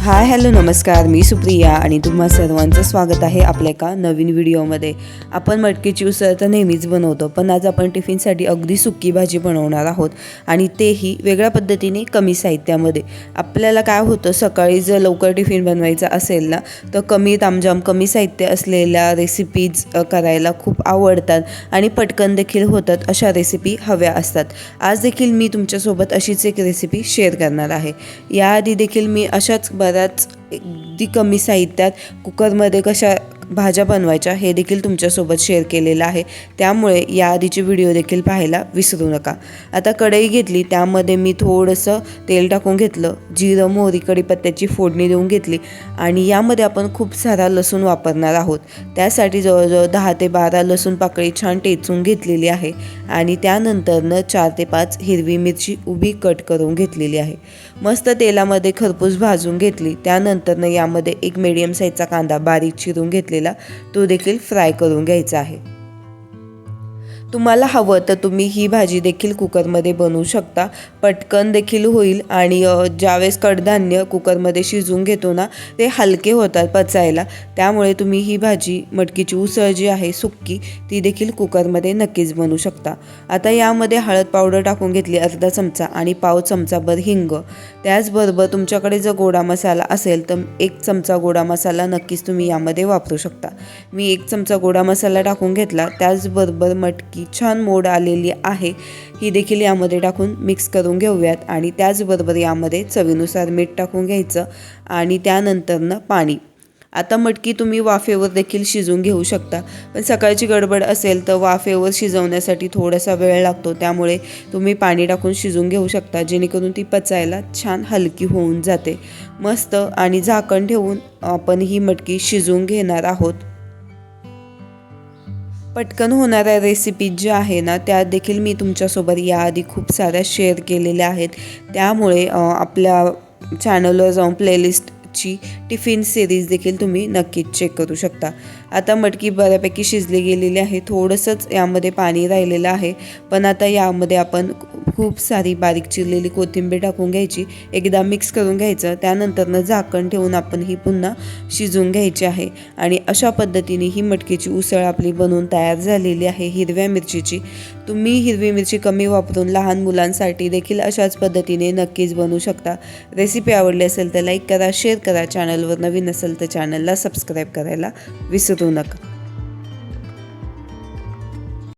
Hi hello नमस्कार. मी सुप्रिया आणि तुम्हा सर्वांचं स्वागत आहे आपल्या एका नवीन व्हिडिओमध्ये. आपण मटकीची उसळ तर नेहमीच बनवतो पण आज आपण टिफिनसाठी अगदी सुकी भाजी बनवणार आहोत आणि तेही वेगळ्या पद्धतीने कमी साहित्यामध्ये. आपल्याला काय होतं सकाळी जर लवकर टिफिन बनवायचा असेल ना तर कमी तामजाम कमी साहित्य असलेल्या रेसिपीज करायला खूप आवडतात आणि पटकन देखील होतात अशा रेसिपी हव्या असतात. आज देखील मी तुमच्यासोबत अशीच एक रेसिपी शेअर करणार आहे. याआधी देखील मी अशाच बऱ्याच अगदी कमी साहित्यात कुकरमध्ये कशा भाज्या बनवायच्या हे देखील तुमच्यासोबत शेअर केलेलं आहे. त्यामुळे याआधीचे व्हिडिओ देखील पाहायला विसरू नका. आता कढई घेतली त्यामध्ये मी थोडंसं तेल टाकून घेतलं जिरं मोहरी कढीपत्त्याची फोडणी देऊन घेतली आणि यामध्ये आपण खूप सारा लसूण वापरणार आहोत. त्यासाठी जवळजवळ दहा ते बारा लसूण पाकळी छान टेचून घेतलेली आहे आणि त्यानंतरनं चार ते पाच हिरवी मिरची उभी कट करून घेतलेली आहे. मस्त तेलामध्ये खरपूस भाजून घेतली त्यानंतरनं यामध्ये एक मीडियम साईजचा कांदा बारीक चिरून घेतलेला तो देखील फ्राय करून घ्यायचा आहे. तुम्हाला हवं तर तुम्ही ही भाजी देखील कुकरमध्ये बनवू शकता. पटकन देखील होईल आणि ज्यावेळेस कडधान्य कुकरमध्ये शिजवून घेतो ना ते हलके होतात पचायला. त्यामुळे तुम्ही ही भाजी मटकीची उसळ जी आहे सुक्की ती देखील कुकरमध्ये नक्कीच बनवू शकता. आता यामध्ये हळद पावडर टाकून घेतली अर्धा चमचा आणि पाव चमचाभर हिंग. त्याचबरोबर तुमच्याकडे जर गोडा मसाला असेल तर एक चमचा गोडा मसाला नक्कीच तुम्ही यामध्ये वापरू शकता. मी एक चमचा गोडा मसाला टाकून घेतला त्याचबरोबर मटकी छान मोड आलेली आहे. ही देखील यामध्ये टाकून मिक्स करून घेऊयात आणि त्याचबरोबर यामध्ये चवीनुसार मीठ टाकून घ्यायचं आणि त्यानंतरनं पाणी. आता मटकी तुम्ही वाफेवर देखील शिजवून घेऊ शकता. पण सकाळची गडबड असेल तर वाफेवर शिजवण्यासाठी थोडासा वेळ लागतो. त्यामुळे तुम्ही पाणी टाकून शिजवून घेऊ शकता जेणेकरून ती पचायला छान हलकी होऊन जाते. मस्त आणि झाकण ठेवून आपण ही मटकी शिजवून घेणार आहोत. पटकन होणाऱ्या रेसिपी ज्या आहे ना त्या देखील मी तुमच्यासोबत याआधी खूप साऱ्या शेअर केलेल्या आहेत. त्यामुळे आपल्या चॅनलवर जाऊन प्लेलिस्टची टिफिन सिरीज देखील तुम्ही नक्कीच चेक करू शकता. आता मटकी बऱ्यापैकी शिजली गेलेली आहे. थोडंसंच यामध्ये पाणी राहिलेलं आहे. पण आता यामध्ये आपण खूप सारी बारीक चिरलेली कोथिंबीर टाकून घ्यायची. एकदा मिक्स करून घ्यायचं. त्यानंतरनं झाकण ठेवून आपण ही पुन्हा शिजवून घ्यायची आहे. आणि अशा पद्धतीने ही मटकीची उसळ आपली बनवून तयार झालेली आहे हिरव्या मिरचीची. तुम्ही हिरवी मिरची कमी वापरून लहान मुलांसाठी देखील अशाच पद्धतीने नक्कीच बनवू शकता. रेसिपी आवडली असेल तर लाईक करा शेअर करा. चॅनलवर नवीन असेल तर चॅनलला सबस्क्राईब करायला विसरू नका